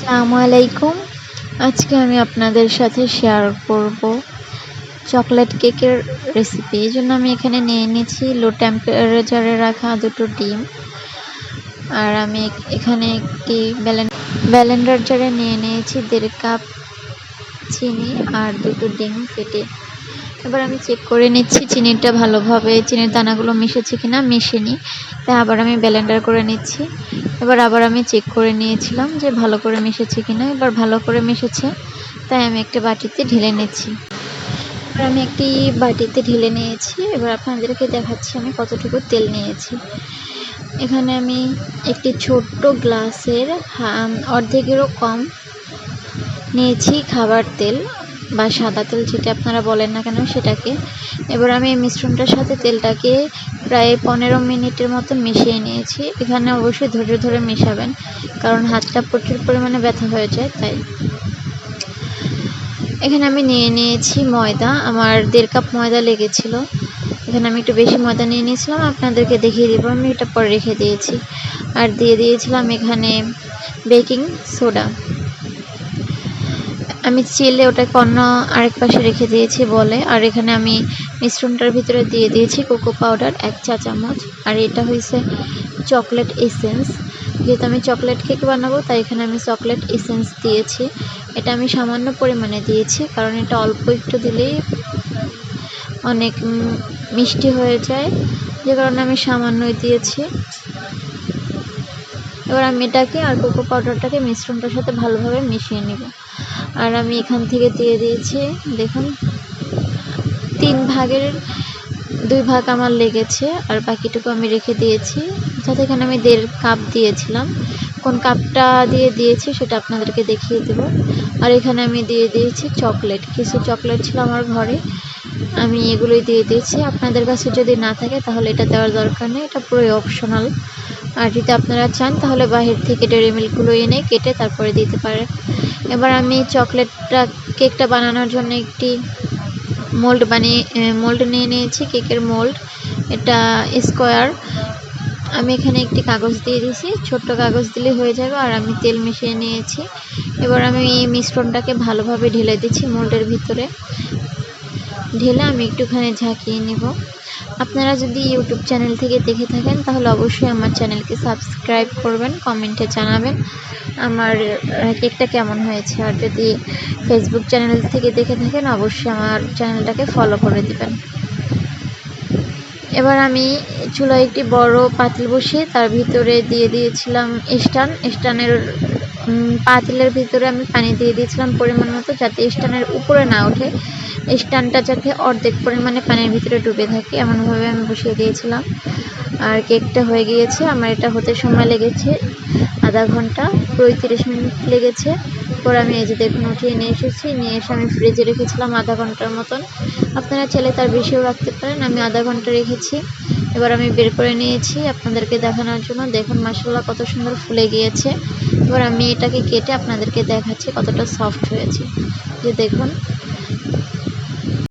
আসসালামু আলাইকুম। আজকে আমি আপনাদের সাথে শেয়ার করব চকলেট কেকের রেসিপি এই জন্য আমি এখানে নিয়ে নিয়েছি লো টেম্পারেচারে রাখা দুটো ডিম। আর আমি এখানে একটি ব্যালেন্ডার জারে নিয়ে নিয়েছি দেড় কাপ চিনি আর দুটো ডিম ফেটে এবার আমি চেক করে নিচ্ছি চিনিটা ভালোভাবে, চিনির দানাগুলো মিশেছে কিনা, মিশেনি। তাই আবার আমি ব্যালেন্ডার করে নিচ্ছি। এবার আবার আমি চেক করে নিয়েছিলাম যে ভালো করে মিশেছে কি না এবার ভালো করে মিশেছে, তাই আমি একটা বাটিতে ঢেলে নিচ্ছি। এবার আমি একটি বাটিতে ঢেলে নিয়েছি। এবার আপনাদেরকে দেখাচ্ছি আমি কতটুকু তেল নিয়েছি। এখানে আমি একটি ছোট্ট গ্লাসের অর্ধেকেরও কম নিয়েছি খাবার তেল। বা সাদা তেল যেটা আপনারা বলেন না কেন সেটাকে। এবার আমি এই মিশ্রণটার সাথে তেলটাকে প্রায় পনেরো মিনিটের মতো মিশিয়ে নিয়েছি। এখানে অবশ্যই ধৈর্য ধরে মেশাবেন, কারণ হাতটা প্রচুর পরিমাণে ব্যথা হয়ে যায়, তাই। এখানে আমি নিয়ে নিয়েছি ময়দা, আমার দেড় কাপ ময়দা লেগেছিল। এখানে আমি একটু বেশি ময়দা নিয়ে নিয়েছিলাম, আপনাদেরকে দেখিয়ে দেবো, আমি এটা পরে রেখে দিয়েছি। আর দিয়ে দিয়েছিলাম এখানে বেকিং সোডা। আমি চেলে ওটাকে অন্য আরেক পাশে রেখে দিয়েছি বলে। আর এখানে আমি মিশ্রণটার ভিতরে দিয়ে দিয়েছি কোকো পাউডার এক চা চামচ। আর এটা হয়েছে চকলেট এসেন্স যেহেতু আমি চকলেট কেক বানাবো, তাই এখানে আমি চকলেট এসেন্স দিয়েছি। এটা আমি সামান্য পরিমাণে দিয়েছি, কারণ এটা অল্প একটু দিলেই অনেক মিষ্টি হয়ে যায়। যে কারণে আমি সামান্যই দিয়েছি। এবার আমি এটাকে আর কোকো পাউডারটাকে মিশ্রণটার সাথে ভালোভাবে মিশিয়ে নেব। আর আমি এখান থেকে দিয়ে দিয়েছি, দেখুন, তিন ভাগের দুই ভাগ আমার লেগেছে, আর বাকিটুকু আমি রেখে দিয়েছি। যাতে এখানে আমি দেড় কাপ দিয়েছিলাম। কোন কাপটা দিয়ে দিয়েছি সেটা আপনাদেরকে দেখিয়ে দেব। আর এখানে আমি দিয়ে দিয়েছি চকলেট। কিছু চকলেট ছিল আমার ঘরে, আমি এগুলোই দিয়ে দিয়েছি। আপনাদের কাছে যদি না থাকে তাহলে এটা দেওয়ার দরকার নেই, এটা পুরোই অপশনাল। আর যদি আপনারা চান তাহলে বাহির থেকে ডেরি এনে কেটে তারপরে দিতে পারেন। এবার আমি চকলেটটা, কেকটা বানানোর জন্য একটি মোল্ড বানিয়ে মোল্ড নিয়ে নিয়েছি, কেকের মোল্ড। এটা স্কোয়ার। আমি এখানে একটি কাগজ দিয়ে দিয়েছি, ছোট্ট কাগজ দিলে হয়ে যাবে, আর আমি তেল মিশিয়ে নিয়েছি। এবার আমি এই মিশ্রণটাকে ভালোভাবে ঢেলে দিচ্ছি মোল্ডের ভিতরে। ঢেলে আমি একটুখানি ঝাঁকিয়ে নেব। আপনারা যদি ইউটিউব চ্যানেল থেকে দেখে থাকেন, তাহলে অবশ্যই আমার চ্যানেলকে সাবস্ক্রাইব করবেন কমেন্টে জানাবেন। আমার কেকটা কেমন হয়েছে? আর যদি ফেসবুক চ্যানেল থেকে দেখে থাকেন, অবশ্যই আমার চ্যানেলটাকে ফলো করে দিবেন। এবার আমি চুলায় একটি বড় পাতিল বসিয়ে তার ভিতরে দিয়ে দিয়েছিলাম স্টান। স্টানের পাতিলের ভিতরে আমি পানি দিয়ে দিয়েছিলাম পরিমাণ মতো, যাতে স্টানের উপরে না ওঠে। স্টানটা যাতে অর্ধেক পরিমাণে পানির ভিতরে ডুবে থাকে, এমনভাবে আমি বসিয়ে দিয়েছিলাম। আর কেকটা হয়ে গিয়েছে, আমার এটা হতে সময় লেগেছে আধা ঘণ্টা, পঁয়ত্রিশ মিনিট লেগেছে। পরে আমি এই যে দেখুন উঠিয়ে নিয়ে এসেছি, নিয়ে এসে আমি ফ্রিজে রেখেছিলাম আধা ঘণ্টার মতন। আপনারা ছেলে তার বেশিও রাখতে পারেন, আমি আধা ঘণ্টা রেখেছি। এবার আমি বের করে নিয়েছি আপনাদেরকে দেখানোর জন্য। দেখুন মাসাল্লাহ কত সুন্দর ফুলে গিয়েছে। এবার আমি এটাকে কেটে আপনাদেরকে দেখাচ্ছি কতটা সফট হয়েছে। যে দেখুন